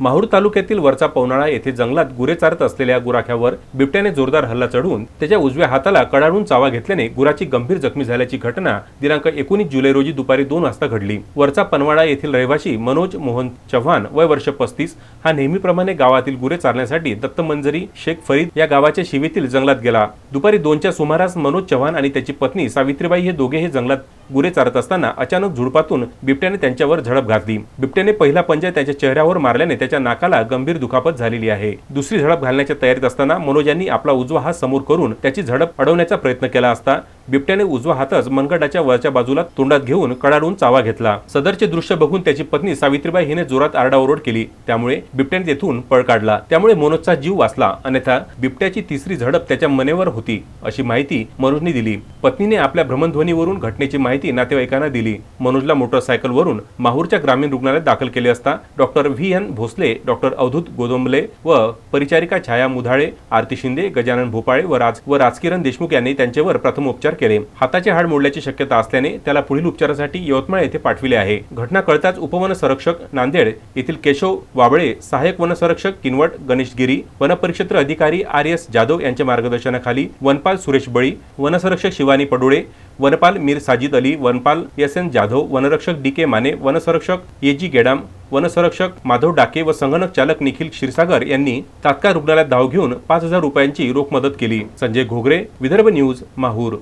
माहूर तालुक्यातील वरचा पवनाळा येथे जंगलात गुरे चारत असलेल्या गुराख्यावर बिबट्याने जोरदार हल्ला चढवून त्याच्या उजव्या हाताला कडाडून चावा घेतल्याने गुराची गंभीर जखमी झाल्याची घटना दिनांक एकोणीस जुलै रोजी दुपारी दोन वाजता घडली. वरचा पनवाडा येथील रहिवासी मनोज मोहन चव्हाण वय वर्ष पस्तीस हा नेहमीप्रमाणे गावातील गुरे चारण्यासाठी दत्तमंजरी शेख फरीद या गावाच्या शिवेतील जंगलात गेला. दुपारी दोनच्या सुमारास मनोज चव्हाण आणि त्याची पत्नी सावित्रीबाई हे दोघे हे जंगलात गुरे चारत असताना अचानक झुडपातून बिबट्याने त्यांच्यावर झडप घातली. बिबट्याने पहिला पंजा त्याच्या चेहऱ्यावर मारल्याने त्याच्या नाकाला गंभीर दुखापत झालेली आहे. दुसरी झडप घालण्याच्या तयारीत असताना मनोज यांनी आपला उजवा हात समोर करून त्याची झडप अडवण्याचा प्रयत्न केला असता बिबट्याने उजवा हातच मनगटाच्या वरच्या बाजूला तोंडात घेऊन कडाडून चावा घेतला. सदरचे दृश्य बघून त्याची पत्नी सावित्रीबाई हिने जोरात आरडाओरड केली. त्यामुळे बिबट्याने तेथून पळ काढला. त्यामुळे मनोजचा जीव वाचला. अन्यथा बिबट्याची तिसरी झडप त्याच्या मनेवर होती अशी माहिती मनोजने दिली. पत्नीने आपल्या भ्रमणध्वनीवरून घटनेची माहिती नातेवाईकांना दिली. मनोजला मोटरसायकलवरून माहूरच्या ग्रामीण रुग्णालयात दाखल केले असता doctor V. N. Bhosale doctor Avadhoot Godambale व परिचारिका छाया मुधाळे आरती शिंदे गजानन भोपाळे व राज व राजकिरण देशमुख यांनी त्यांच्यावर प्रथम उपचार केले. हाताचे हाड मोडल्याची शक्यता असल्याने त्याला पुढील उपचारासाठी यवतमाळ येथे पाठविले आहे. घटना कळताच उपवन संरक्षक नांदेड येथील केशव वाबळे सहाय्यक वन संरक्षक किनवट गणेश गिरी वनपरिक्षेत्र अधिकारी आर एस जाधव यांच्या मार्गदर्शनाखाली वनपाल सुरेश बळी वनसंरक्षक शिवानी पडोळे वनपाल मीर साजिद अली वनपाल एस. एन. जाधव वनरक्षक डी के माने वनसंरक्षक ए जी गेडाम वनसंरक्षक माधव डाके व संगणक चालक निखिल क्षीरसागर यांनी तात्काळ रुग्णालयात धाव घेऊन पाच हजार रुपयांची रोख मदत केली. संजय घोगरे विदर्भ न्यूज माहूर.